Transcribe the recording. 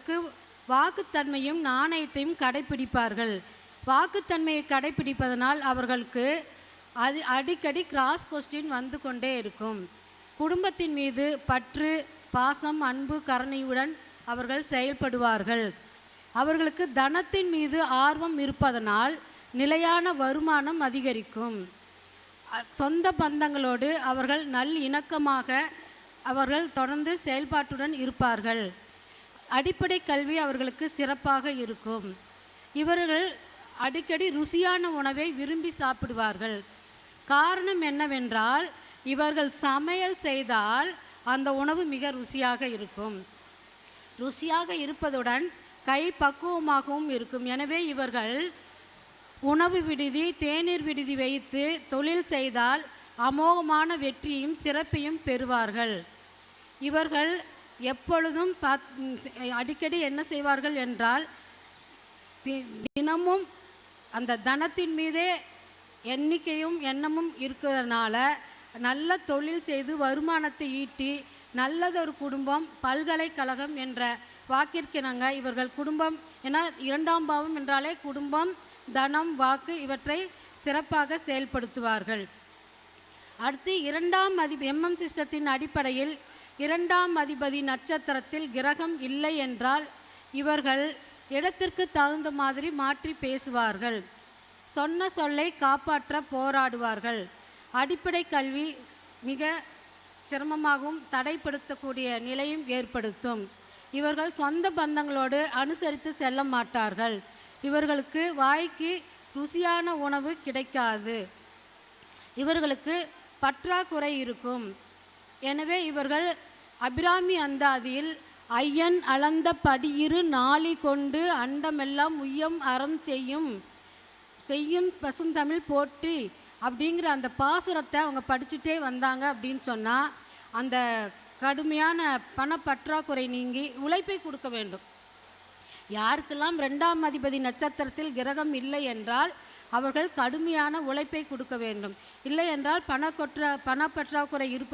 அவர்களுக்கு வாக்குத்தன்மையும் நாணயத்தையும் கடைப்பிடிப்பார்கள். வாக்குத்தன்மையை கடைப்பிடிப்பதனால் அவர்களுக்கு அது அடிக்கடி கிராஸ் கொஸ்டின் வந்து கொண்டே இருக்கும். குடும்பத்தின் மீது பற்று பாசம் அன்பு கருணையுடன் அவர்கள் செயல்படுவார்கள். அவர்களுக்கு தனத்தின் மீது ஆர்வம் இருப்பதனால் நிலையான வருமானம் அதிகரிக்கும். சொந்த பந்தங்களோடு அவர்கள் நல் இணக்கமாக அவர்கள் தொடர்ந்து செயல்பாட்டுடன் இருப்பார்கள். அடிப்படை கல்வி அவர்களுக்கு சிறப்பாக இருக்கும். இவர்கள் அடிக்கடி ருசியான உணவை விரும்பி சாப்பிடுவார்கள். காரணம் என்னவென்றால் இவர்கள் சமையல் செய்தால் அந்த உணவு மிக ருசியாக இருக்கும். ருசியாக இருப்பதுடன் கை பக்குவமாகவும் இருக்கும். எனவே இவர்கள் உணவு விடுதி தேநீர் விடுதி வைத்து தொழில் செய்தால் அமோகமான வெற்றியும் சிறப்பையும் பெறுவார்கள். இவர்கள் எப்பொழுதும் பாத் அடிக்கடி என்ன செய்வார்கள் என்றால் தி- தினமும் அந்த தனத்தின் மீதே எண்ணிக்கையும் எண்ணமும் இருக்கிறதுனால நல்ல தொழில் செய்து வருமானத்தை ஈட்டி நல்லதொரு குடும்பம் பல்கலைக்கழகம் என்ற வாக்கிற்கிணங்க இவர்கள் குடும்பம் என இரண்டாம் பாவம் என்றாலே குடும்பம் தனம் வாக்கு இவற்றை சிறப்பாக செயல்படுத்துவார்கள். அடுத்து இரண்டாம் அதிபதி எம்எம் சிஸ்டத்தின் அடிப்படையில் இரண்டாம் அதிபதி நட்சத்திரத்தில் கிரகம் இல்லை என்றால் இவர்கள் இடத்திற்கு தகுந்த மாதிரி மாற்றி பேசுவார்கள். சொன்ன சொல்லை காப்பாற்ற போராடுவார்கள். அடிப்படை கல்வி மிக சிரமமாகவும் தடைப்படுத்தக்கூடிய நிலையும் ஏற்படுத்தும். இவர்கள் சொந்த பந்தங்களோடு அனுசரித்து செல்ல மாட்டார்கள். இவர்களுக்கு வாய்க்கு ருசியான உணவு கிடைக்காது. இவர்களுக்கு பற்றாக்குறை இருக்கும். எனவே இவர்கள் அபிராமி அந்தாதியில் ஐயன் அளந்த படியிரு நாளி கொண்டு அண்டமெல்லாம் உய்யம் அறம் செய்யும் செய்யும் பசுந்தமிழ் போற்றி அப்படிங்கிற அந்த பாசுரத்தை அவங்க படிச்சுட்டே வந்தாங்க அப்படின்னு சொன்னால் அந்த கடுமையான பணப்பற்றாக்குறை நீங்கி உழைப்பை கொடுக்க வேண்டும். யாருக்கெல்லாம் ரெண்டாம் அதிபதி நட்சத்திரத்தில் கிரகம் இல்லை என்றால் அவர்கள் கடுமையான உழைப்பை கொடுக்க வேண்டும். இல்லை என்றால் பணக்கொற்ற பணப்பற்றாக்குறை இருப்பது